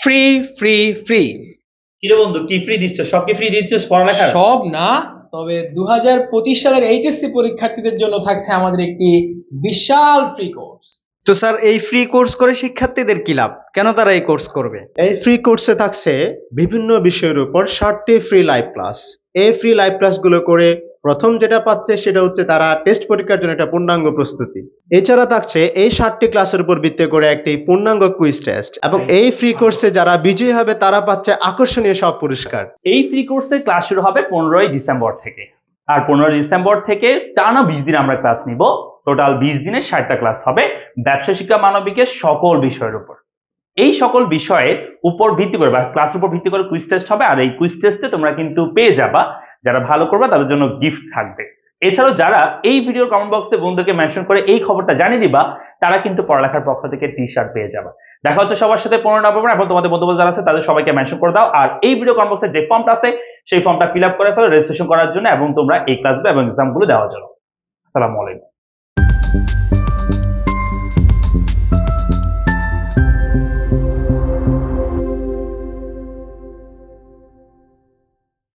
Free free free কিরে বন্ধু কি ফ্রি দিচ্ছ? সব কি ফ্রি দিচ্ছিস পড়ালেখা? সব না তবে দু হাজার পঁচিশ সালের এইচএসসি পরীক্ষার্থীদের জন্য থাকছে আমাদের একটি বিশাল ফ্রি কোর্স তো স্যার এই ফ্রি কোর্স করে শিক্ষার্থীদের কি লাভ? কেন তারা এই কোর্স করবে? এই ফ্রি কোর্সে থাকছে বিভিন্ন বিষয়ের উপর ষাটটি ফ্রি লাইভ ক্লাস এই ফ্রি লাইভ ক্লাসগুলো করে প্রথম যেটা পাচ্ছে সেটা হচ্ছে তারা টেস্ট পরীক্ষার জন্য একটা পূর্ণাঙ্গ প্রস্তুতি। এছাড়া থাকছে এই ষাটটি ক্লাসের উপর ভিত্তি করে একটি পূর্ণাঙ্গ কুইজ টেস্ট এবং এই ফ্রি কোর্সে যারা বিজয়ী হবে তারা পাচ্ছে আকর্ষণীয় সব পুরস্কার। এই ফ্রি কোর্সের ক্লাস শুরু হবে পনেরোই ডিসেম্বর থেকে। আর পনেরোই ডিসেম্বর থেকে টানা বিশ দিন আমরা ক্লাস নিব। টোটাল বিশ দিনে ষাটটা ক্লাস হবে ব্যবসা শিক্ষা মানবিকের সকল বিষয়ের উপর। এই সকল বিষয়ের উপর ভিত্তি করে বা ক্লাসের উপর ভিত্তি করে কুইজ টেস্ট হবে। আর এই কুইজ টেস্টে তোমরা কিন্তু পেয়ে যাবা যারা ভালো করবে তাদের জন্য গিফট থাকবে। এছাড়াও যারা এই ভিডিওর কমেন্ট বক্সে বন্ধুকে মেনশন করে এই খবরটা জানিয়ে দিবা, তারা কিন্তু পড়ালেখার পক্ষ থেকে টি শার্ট পেয়ে যাবে। দেখা হচ্ছে সবার সাথে পনেরো নভেম্বর এখন তোমাদের বন্ধু যারা আছে তাদের সবাইকে মেনশন করে দাও। আর এই ভিডিও কমেন্ট বক্সে যে ফর্মটা আছে, সেই ফর্মটা ফিল আপ করে ফেলো রেজিস্ট্রেশন করার জন্য, এবং তোমরা এই ক্লাসগুলো এবং এক্সামগুলো দেওয়ার জন্য। আসসালামু আলাইকুম।